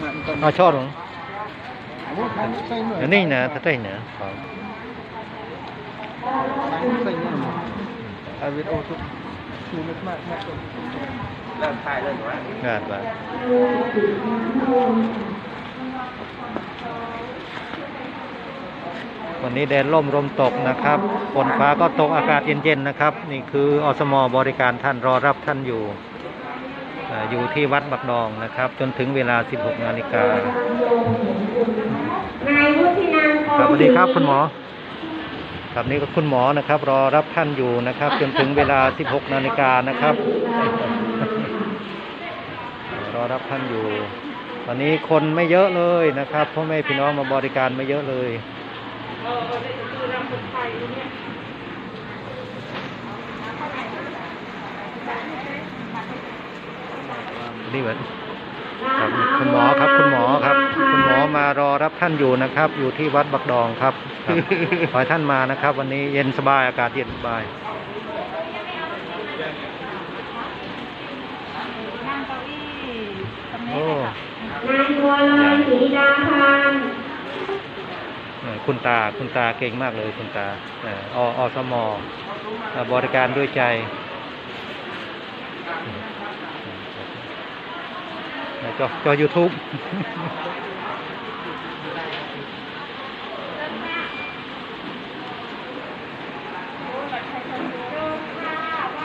아, 저 런. 연예인이나 타타이 나. 아, 왜 어떻게 주문 막 막. เริ่มถ่ายเริ่มหรือว่า 아, ไป.วันนี้แดดล่มลมตกนะครับ ฝนฟ้าก็ตกอากาศเย็นๆนะครับ นี่คืออสมอบริการท่านรอรับท่านอยู่ อ่ออยู่ที่วัดบักดองนะครับ จนถึงเวลา 16 นาฬิกานายวุฒินันท์ครับสวัสดีครับคุณหมอครับนี่ก็คุณหมอนะครับ รอรับท่านอยู่นะครับ จนถึงเวลา 16 นาฬิกานะครับ รอรับท่านอยู่วันนี้คนไม่เยอะเลยนะครับพ่อแม่พี่น้องมาบริการไม่เยอะเลย นี่เหมือนครับคุณหมอครับ คุณหมอครับ คุณหมอมารอรับท่านอยู่นะครับ อยู่ที่วัดบักดองครับครับขอให้ท่านมานะครับ วันนี้เย็นสบายอากาศเย็นสบายนั่งเก้าอี้ตรงนี้โอ้เลยค่ะนายบัวลอยศรีดาพานเอ่อคุณตาคุณตาเก่งมากเลยคุณตาเอ่อออสมเอ่อบริการด้วยใจ แล้วก็จอยูทูบ